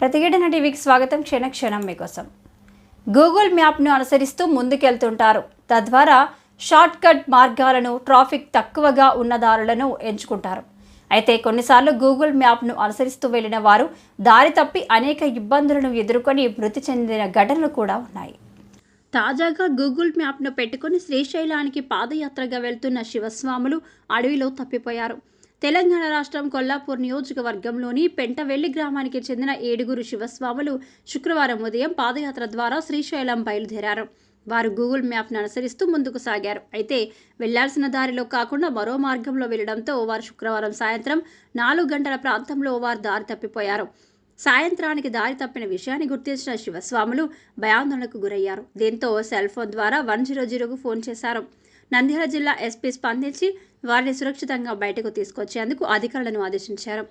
ప్రతిఘటన టీవీకి స్వాగతం క్షణ క్షణం మీకోసం. గూగుల్ మ్యాప్ను అనుసరిస్తూ ముందుకెళ్తుంటారు. తద్వారా షార్ట్కట్ మార్గాలను ట్రాఫిక్ తక్కువగా ఉన్న దారులను ఎంచుకుంటారు. అయితే కొన్నిసార్లు గూగుల్ మ్యాప్ను అనుసరిస్తూ వెళ్ళిన వారు దారి తప్పి అనేక ఇబ్బందులను ఎదుర్కొని మృతి చెందిన ఘటనలు కూడా ఉన్నాయి. తాజాగా గూగుల్ మ్యాప్ను పెట్టుకుని శ్రీశైలానికి పాదయాత్రగా వెళ్తున్న శివస్వాములు అడవిలో తప్పిపోయారు. తెలంగాణ రాష్ట్రం కొల్లాపూర్ నియోజకవర్గంలోని పెంటవెల్లి గ్రామానికి చెందిన ఏడుగురు శివస్వాములు శుక్రవారం ఉదయం పాదయాత్ర ద్వారా శ్రీశైలం బయలుదేరారు. వారు గూగుల్ మ్యాప్ను అనుసరిస్తూ ముందుకు సాగారు. అయితే వెళ్ళాల్సిన దారిలో కాకుండా మరో మార్గంలో వెళ్ళడంతో వారు శుక్రవారం సాయంత్రం నాలుగు గంటల ప్రాంతంలో వారు దారి తప్పిపోయారు. సాయంత్రానికి దారి తప్పిన విషయాన్ని గుర్తించిన శివస్వాములు భయాందోళనకు గురయ్యారు. దీంతో సెల్ ఫోన్ ద్వారా వన్ జీరో జీరోకు ఫోన్ చేశారు. నంద్యాల జిల్లా ఎస్పీ స్పందించి వారిని సురక్షితంగా బయటకు తీసుకొచ్చేందుకు అధికారులను ఆదేశించారు.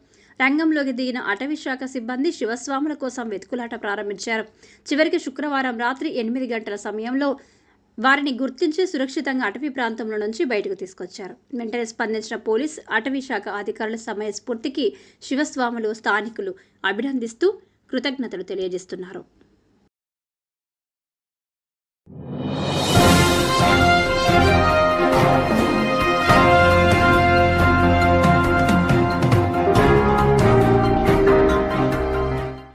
రంగంలోకి దిగిన అటవీ శాఖ సిబ్బంది శివస్వాముల కోసం వెతుకులాట ప్రారంభించారు. చివరికి శుక్రవారం రాత్రి ఎనిమిది గంటల సమయంలో వారిని గుర్తించి సురక్షితంగా అటవీ ప్రాంతంలో నుంచి బయటకు తీసుకొచ్చారు. వెంటనే స్పందించిన పోలీస్ అటవీ శాఖ అధికారుల సమయస్ఫూర్తికి శివస్వాములు స్థానికులు అభినందిస్తూ కృతజ్ఞతలు తెలియజేస్తున్నారు.